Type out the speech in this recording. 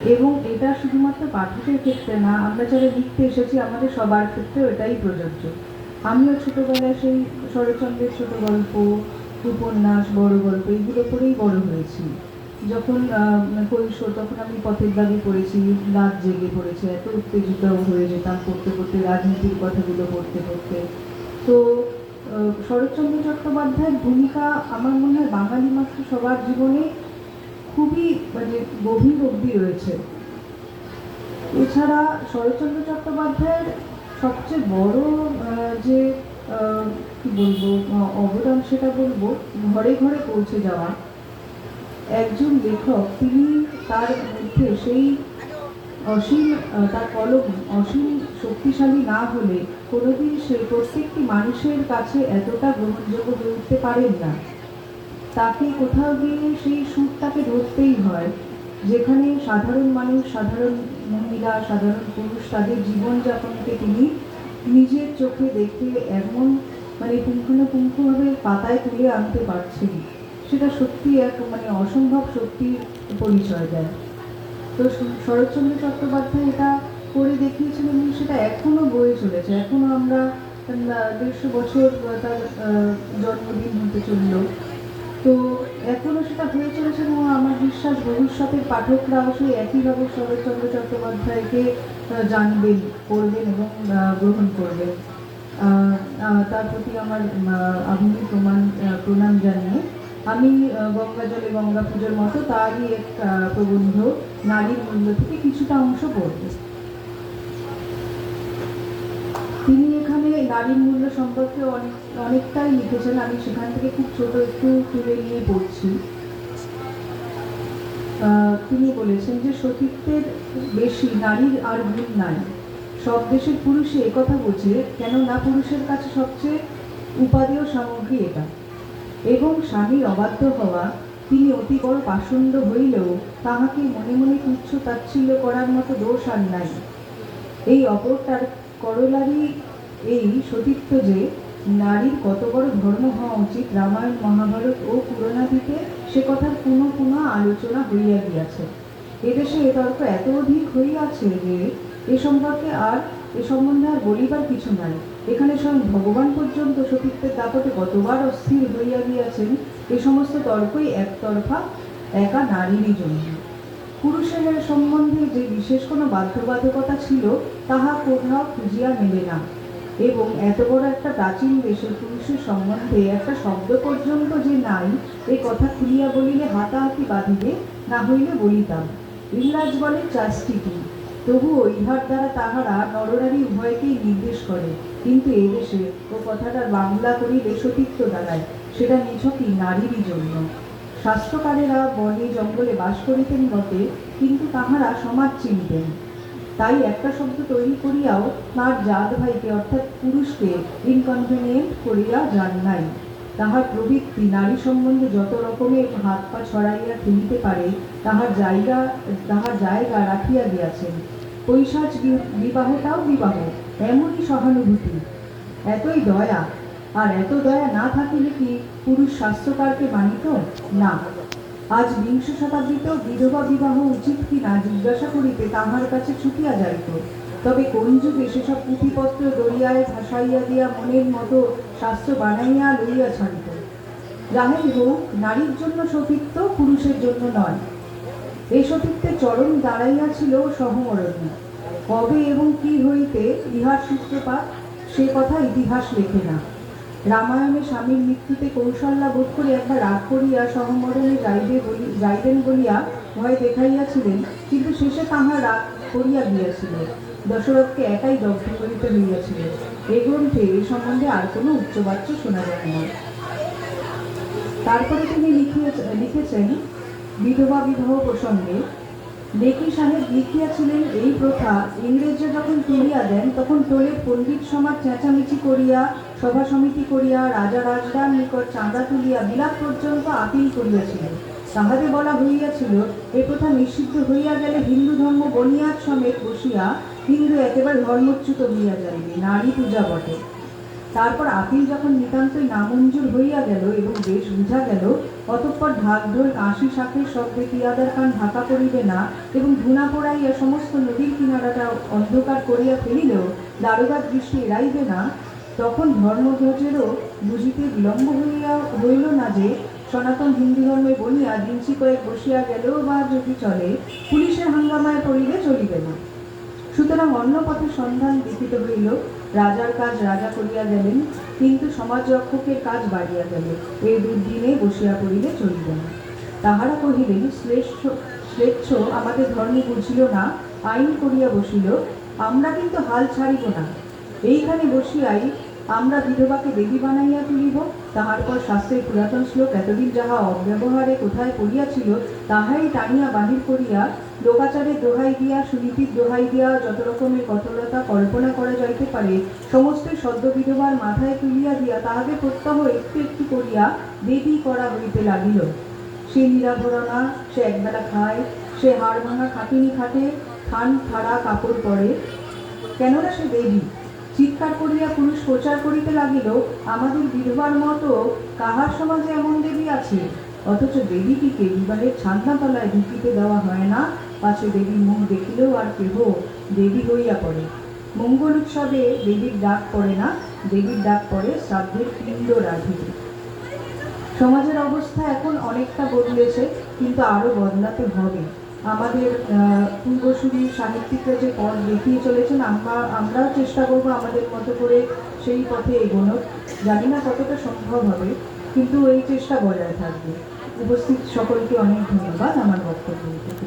এবং এটা শুধুমাত্র পাঠকের ক্ষেত্রে না, আমরা যারা লিখতে এসেছি, আমাদের সবার ক্ষেত্রেও এটাই প্রযোজ্য। আমিও ছোটোবেলায় সেই শরৎচন্দ্রের ছোট গল্প, উপন্যাস, বড় গল্প, এইগুলো পড়েই বড় হয়েছি। যখন কৈশোর, তখন আমি পথের দাবি পড়েছি, রাত জেগে পড়েছি, এত উত্তেজিত হয়ে যেতাম পড়তে পড়তে, রাজনীতির কথাগুলো পড়তে পড়তে। তো শরৎচন্দ্র চট্টোপাধ্যায়ের ভূমিকা আমার মনে হয় বাঙালি মাত্র সবার জীবনে খুবই মানে গভীর অবধি রয়েছে। এছাড়া শরৎচন্দ্র চট্টোপাধ্যায়ের সবচেয়ে বড় যে কি বলব অবদান সেটা বলব, ঘরে ঘরে পৌঁছে যাওয়া। একজন লেখক, তিনি তার মধ্যে সেই অসীম তার কলম অসীম শক্তিশালী না হলে কোনোদিন সে প্রত্যেকটি মানুষের কাছে এতটা গ্রহণযোগ্য হয়ে উঠতে পারেন না। তাকে কোথাও গিয়ে সেই সুরটাকে ধরতেই হয়, যেখানে সাধারণ মানুষ, সাধারণ মহিলা, সাধারণ পুরুষ তাদের জীবনযাপনকে তিনি নিজের চোখে দেখে এমন মানে পুঙ্খানুপুঙ্খভাবে পাতায় তুলে আনতে পারছেন। সেটা সত্যি এক মানে অসম্ভব শক্তির পরিচয় দেয়। তো শরৎচন্দ্র চট্টোপাধ্যায় এটা করে দেখিয়েছিলেন এবং সেটা এখনও বয়ে চলেছে। এখনও আমরা দেড়শো বছর তার জন্মদিন হতে চলল। তো এখনও সেটা হয়ে চলেছে এবং আমার বিশ্বাস, ভবিষ্যতের পাঠকরাও সেই একইভাবে শরৎচন্দ্র চট্টোপাধ্যায়কে জানবেন পড়বেন এবং গ্রহণ করবেন। তার প্রতি আমার আধুনিক প্রমাণ প্রণাম জানিয়ে আমি গঙ্গা জলে গঙ্গা পুজোর মতো তারই এক প্রবন্ধ নারীর মূল্য থেকে কিছুটা অংশ পড়ব তিনি এখানে নারীর মূল্য সম্পর্কে অনেক, অনেকটাই লিখেছেন। আমি সেখান থেকে খুব ছোট একটু তুলে নিয়ে পড়ছি। তিনি বলেছেন যে সতীত্বের বেশি নারীর আর গুণ নাই। সব দেশের পুরুষই একথা বোঝে কেননা পুরুষের কাছে সবচেয়ে উপাদেয় সামগ্রী এটা। এবং স্বামীর অবাধ্য হওয়া, তিনি অতি বড় পাষণ্ড হইলেও তাহাকে মনে মনে তুচ্ছ তাচ্ছিল্য করার মতো দোষ আর নাই। এই অপরটার করলারই এই সতীত্ব যে নারীর কত বড় ধর্ম হওয়া উচিত রামায়ণ, মহাভারত ও পুরাণাদিতে, সে কথার পুনঃ পুনঃ আলোচনা হইয়া গিয়াছে। এদেশে এ তর্ক এত অধিক হইয়াছে যে এ সম্পর্কে আর এ সম্বন্ধে আর বলিবার কিছু নাই। এখানে স্বয়ং ভগবান পর্যন্ত সতীত্বের দাপটে কতবার অস্থির হইয়া গিয়াছেন, এ সমস্ত তর্কই একতরফা একা নারীরই জন্য। পুরুষের সম্বন্ধে যে বিশেষ কোনো বাধ্যবাধকতা ছিল, তাহা কোথাও খুঁজিয়া মেলে না। এবং এত বড় একটা প্রাচীন দেশের পুরুষের সম্বন্ধে একটা শব্দ পর্যন্ত যে নাই, এ কথা খুলিয়া বলিলে হাতাহাতি বাঁধিবে, না হইলে বলিতাম। ইংরাজ বলে চাস্টিটি তবুও ইহার দ্বারা তাহারা নরনারী উভয়কেই নির্দেশ করে। কিন্তু এদেশে ও কথাটা বাংলা করিলে সতীত্ব দাঁড়ায়, সেটা নিছকই নারীরই জন্য। শাস্ত্রকারেরা বনে জঙ্গলে বাস করিতেন বটে, কিন্তু তাহারা সমাজ চিনতেন। তাই একটা শব্দ তৈরি করিয়াও তার জাত ভাইকে, অর্থাৎ পুরুষকে ইনকনভেনিয়েন্ট করিয়া যান নাই। তাহার প্রবৃত্তি নারী সম্বন্ধে যত রকমের হাত পা ছড়াইয়া ফেলিতে পারে, তাহার জায়গা তাহার জায়গা রাখিয়া দিয়াছেন। পৈশাচ বিবাহটাও বিবাহ, এমনই সহানুভূতি। এতই দয়া, আর এত দয়া না থাকিলে কি পুরুষ স্বাস্থ্যকারকে মানিত? না। আজ বিংশ শতাব্দীতেও বিধবা বিবাহ উচিত কি না জিজ্ঞাসা করিতে তাহার কাছে ছুটিয়া যাইত। তবে কোন যুগে সেসব পুঁথিপত্র দরিয়ায় ভাসাইয়া দিয়া মনের মতো শাস্ত্র বানাইয়া লইয়া ছাড়িত? যাহাই হোক, নারীর জন্য সতীত্ব পুরুষের জন্য নয়। এই সতীত্বের চরম দাঁড়াইয়াছিল সহমরণী। কবে এবং কি হইতে ইহার সূত্রপাত সে কথা ইতিহাস লেখে না। রামায়ণে স্বামীর মৃত্যুতে কৌশল্যা বোধ করে একবার রাগ করিয়া সহমরণে যাইবে বলি যাইবেন বলিয়া ভয় দেখাইয়াছিলেন, কিন্তু শেষে তাহার রাগ করিয়া গিয়াছিল দশরথকে একাই দগ্ধ করিতে হইয়াছিল এই গ্রন্থে এই সম্বন্ধে আর কোনো উচ্চবাচ্য শোনা যায় না তারপরে তিনি লিখিয়ে- লিখেছেন, বিধবা বিবাহ প্রসঙ্গে লেকি সাহেব লিখিয়াছিলেন এই প্রথা, ইংরেজরা যখন তুলিয়া দেন, তখন টোলে পণ্ডিত সমাজ চেঁচামেচি করিয়া সভা সমিতি করিয়া রাজা রাজদার নিকট চাঁদা তুলিয়া বিলাপ পর্যন্ত আপিল করিয়াছিলেন। তাহাতে বলা হইয়াছিল, এ প্রথা নিষিদ্ধ হইয়া গেলে হিন্দু ধর্ম বনিয়াদ সমেত বসিয়া হিন্দু একেবারে ধর্মচ্যুত হইয়া যাইবে, নারী পূজা বটে। তারপর আপিল যখন নিতান্তই নামঞ্জুর হইয়া গেল এবং বেশ বুঝা গেল, অতঃপর ঢাক ঢোল কাশি শাকের শব্দে পিয়াদার কান ঢাকা পড়িবে না এবং ধুনা পোড়াইয়া সমস্ত নদীর কিনারাটা অন্ধকার করিয়া ফেলিলেও দারোগার দৃষ্টি এড়াইবে না তখন ধর্মধ্বজেরও বুঝিতে বিলম্ব হইয়া হইল না যে, সনাতন হিন্দু ধর্মে বলিয়া দিনসি কয়েক বসিয়া গেলেও বা যদি চলে, পুলিশের হাঙ্গামায় পড়িলে চলিবে না। সুতরাং অন্য পথে সন্ধান লিখিত হইল, রাজার কাজ রাজা করিয়া গেলেন, কিন্তু সমাজ রক্ষকের কাজ বাড়িয়া গেল, এই দুর্দিনে বসিয়া পড়িলে চলিবে না। তাহারা কহিলেন, শ্রেষ্ঠ শ্রেষ্ঠ আমাদের ধর্ম বুঝিল না, আইন করিয়া বসিল, আমরা কিন্তু হাল ছাড়িব না। এইখানে বসিয়াই আমরা বিধবাকে দেবী বানাইয়া তুলিব, তাহার পর শাস্ত্রের পুরাতন শ্লোক, এতদিন যাহা অব্যবহারে কোথায় পড়িয়াছিল, তাহাই টানিয়া বাহির করিয়া লোকাচারের দোহাই দিয়া সুনীতির দোহাই দিয়া, যত রকমের কঠোরতা কল্পনা করা যাইতে পারে, সমস্ত সদ্য বিধবার মাথায় তুলিয়া দিয়া তাহাকে প্রত্যহ একটু একটু করিয়া দেবী করা হইতে লাগিল। সে নিরাভরণা, সে একবেলা খায়, সে হাড় ভাঙা খাটিনি খাটে, খান, খাড়া কাপড় পরে। কেননা সে দেবী। চিৎকার করিয়া পুরুষ প্রচার করিতে লাগিল আমাদের বিধবার মতো কাহার সমাজে এমন দেবী আছে? অথচ দেবীটিকে বিবাহের ছাদনাতলায় ঢুকিতে দেওয়া হয় না। পাশে দেবীর মুখ দেখিলেও আর কেহ দেবী হইয়া পড়ে। মঙ্গল উৎসবে দেবীর ডাক পড়ে না। দেবীর ডাক পড়ে শ্রাদ্ধের পিণ্ড রাধিতে সমাজের অবস্থা এখন অনেকটা বদলেছে, কিন্তু আরও বদলাতে হবে। আমাদের পূর্বসূরি সাহিত্যিকরা যে পথ দেখিয়ে চলেছেন, আমরা, আমরাও চেষ্টা করব আমাদের মতো করে সেই পথে এগোনোর জানি না কতটা সম্ভব হবে, কিন্তু এই চেষ্টা বজায় থাকবে। উপস্থিত সকলকে অনেক ধন্যবাদ আমার বক্তব্য থেকে